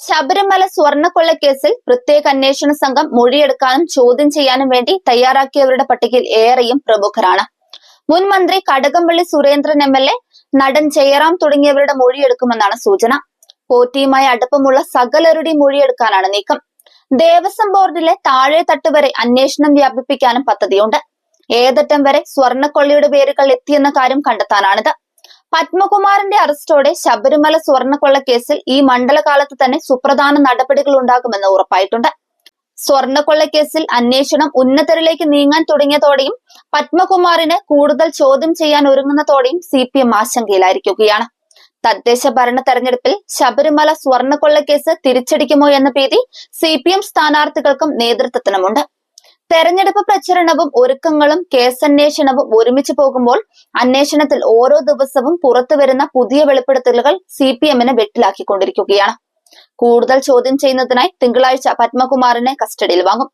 ശബരിമല സ്വർണക്കൊള്ളക്കേസിൽ പ്രത്യേക അന്വേഷണ സംഘം മൊഴിയെടുക്കാനും ചോദ്യം ചെയ്യാനും വേണ്ടി തയ്യാറാക്കിയവരുടെ പട്ടികയിൽ ഏറെയും പ്രമുഖരാണ്. മുൻ മന്ത്രി Kadakampally Surendran M L A നടൻ ജയറാം തുടങ്ങിയവരുടെ മൊഴിയെടുക്കുമെന്നാണ് സൂചന. പോറ്റിയുമായി അടുപ്പമുള്ള സകലരുടെയും മൊഴിയെടുക്കാനാണ് നീക്കം. ദേവസ്വം ബോർഡിലെ താഴെ തട്ട് വരെ അന്വേഷണം വ്യാപിപ്പിക്കാനും പദ്ധതിയുണ്ട്. ഏതറ്റം വരെ സ്വർണക്കൊള്ളിയുടെ പേരുകൾ എത്തിയെന്ന കാര്യം കണ്ടെത്താനാണിത്. പത്മകുമാറിന്റെ അറസ്റ്റോടെ ശബരിമല സ്വർണക്കൊള്ള കേസിൽ ഈ മണ്ഡലകാലത്ത് തന്നെ സുപ്രധാന നടപടികൾ ഉണ്ടാകുമെന്ന് ഉറപ്പായിട്ടുണ്ട്. സ്വർണക്കൊള്ള കേസിൽ അന്വേഷണം ഉന്നതരിലേക്ക് നീങ്ങാൻ തുടങ്ങിയതോടെയും പത്മകുമാറിന് കൂടുതൽ ചോദ്യം ചെയ്യാൻ ഒരുങ്ങുന്നതോടെയും സി പി എം ആശങ്കയിലായിരിക്കുകയാണ്. തദ്ദേശ ഭരണ തെരഞ്ഞെടുപ്പിൽ ശബരിമല സ്വർണക്കൊള്ള കേസ് തിരിച്ചടിക്കുമോ എന്ന ഭീതി സി പി എം സ്ഥാനാർത്ഥികൾക്കും നേതൃത്വത്തിനുമുണ്ട്. തെരഞ്ഞെടുപ്പ് പ്രചരണവും ഒരുക്കങ്ങളും കേസന്വേഷണവും ഒരുമിച്ച് പോകുമ്പോൾ അന്വേഷണത്തിൽ ഓരോ ദിവസവും പുറത്തു വരുന്ന പുതിയ വെളിപ്പെടുത്തലുകൾ സി പി എമ്മിനെ വെട്ടിലാക്കിക്കൊണ്ടിരിക്കുകയാണ്. കൂടുതൽ ചോദ്യം ചെയ്യുന്നതിനായി തിങ്കളാഴ്ച പത്മകുമാറിനെ കസ്റ്റഡിയിൽ വാങ്ങും.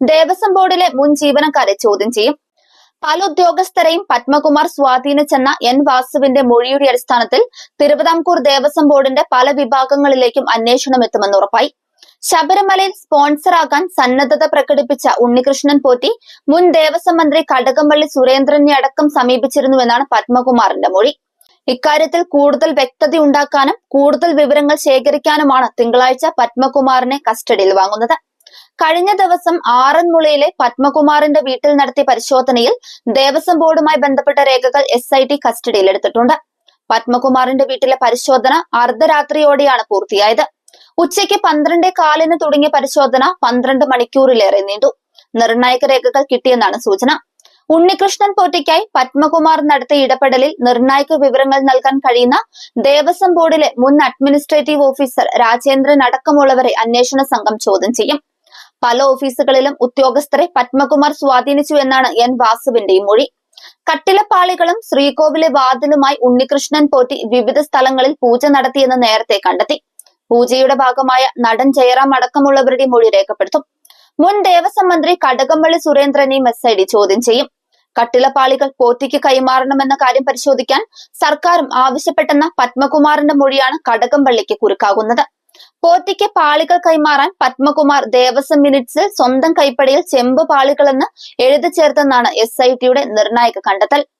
ദേവസ്വം ബോർഡിലെ മുൻ ജീവനക്കാരെ ചോദ്യം ചെയ്യും. പല ഉദ്യോഗസ്ഥരെയും പത്മകുമാർ സ്വാധീനിച്ചെന്ന എൻ വാസുവിന്റെ മൊഴിയുടെ അടിസ്ഥാനത്തിൽ തിരുവിതാംകൂർ ദേവസ്വം ബോർഡിന്റെ പല വിഭാഗങ്ങളിലേക്കും അന്വേഷണം എത്തുമെന്ന് ഉറപ്പായി. ശബരിമലയിൽ സ്പോൺസറാകാൻ സന്നദ്ധത പ്രകടിപ്പിച്ച ഉണ്ണികൃഷ്ണൻ പോറ്റി മുൻ ദേവസ്വം മന്ത്രി കടകംപള്ളി സുരേന്ദ്രനെ അടക്കം സമീപിച്ചിരുന്നുവെന്നാണ് പത്മകുമാറിന്റെ മൊഴി. ഇക്കാര്യത്തിൽ കൂടുതൽ വ്യക്തത ഉണ്ടാക്കാനും കൂടുതൽ വിവരങ്ങൾ ശേഖരിക്കാനുമാണ് തിങ്കളാഴ്ച പത്മകുമാറിനെ കസ്റ്റഡിയിൽ വാങ്ങുന്നത്. കഴിഞ്ഞ ദിവസം ആറന്മുളയിലെ പത്മകുമാറിന്റെ വീട്ടിൽ നടത്തിയ പരിശോധനയിൽ ദേവസ്വം ബോർഡുമായി ബന്ധപ്പെട്ട രേഖകൾ എസ് ഐ ടി കസ്റ്റഡിയിലെടുത്തിട്ടുണ്ട് പത്മകുമാറിന്റെ വീട്ടിലെ പരിശോധന അർദ്ധരാത്രിയോടെയാണ് പൂർത്തിയായത്. ഉച്ചയ്ക്ക് പന്ത്രണ്ട് കാലിന് തുടങ്ങിയ പരിശോധന പന്ത്രണ്ട് മണിക്കൂറിലേറെ നീണ്ടു. നിർണായക രേഖകൾ കിട്ടിയെന്നാണ് സൂചന. ഉണ്ണികൃഷ്ണൻ പോറ്റയ്ക്കായി പത്മകുമാർ നടത്തിയ ഇടപെടലിൽ നിർണായക വിവരങ്ങൾ നൽകാൻ കഴിയുന്ന ദേവസ്വം ബോർഡിലെ മുൻ അഡ്മിനിസ്ട്രേറ്റീവ് ഓഫീസർ രാജേന്ദ്രൻ അടക്കമുള്ളവരെ അന്വേഷണ സംഘം ചോദ്യം ചെയ്യും. പല ഓഫീസുകളിലും ഉദ്യോഗസ്ഥരെ പത്മകുമാർ സ്വാധീനിച്ചു എന്നാണ് എൻ വാസുവിന്റെയും മൊഴി. കട്ടിലപ്പാളികളും ശ്രീകോവിലെ വാതിലുമായി ഉണ്ണികൃഷ്ണൻ പോറ്റി വിവിധ സ്ഥലങ്ങളിൽ പൂജ നടത്തിയെന്ന് നേരത്തെ കണ്ടെത്തി. പൂജയുടെ ഭാഗമായ നടൻ ജയറാം അടക്കമുള്ളവരുടെ മൊഴി രേഖപ്പെടുത്തും. മുൻ ദേവസ്വം മന്ത്രി കടകംപള്ളി സുരേന്ദ്രനെയും എസ് ഐ ഡി ചോദ്യം ചെയ്യും. കട്ടിലപ്പാളികൾ പോത്തിക്ക് കൈമാറണമെന്ന കാര്യം പരിശോധിക്കാൻ സർക്കാരും ആവശ്യപ്പെട്ടെന്ന പത്മകുമാറിന്റെ മൊഴിയാണ് കടകംപള്ളിക്ക് കുറുക്കാകുന്നത്. പോത്തിക്ക് പാളികൾ കൈമാറാൻ പത്മകുമാർ ദേവസ്വം മിനിറ്റ്സിൽ സ്വന്തം കൈപ്പടിയിൽ ചെമ്പ് പാളികളെന്ന് എഴുതി ചേർത്തെന്നാണ് എസ് ഐ ടിയുടെ നിർണായക കണ്ടെത്തൽ.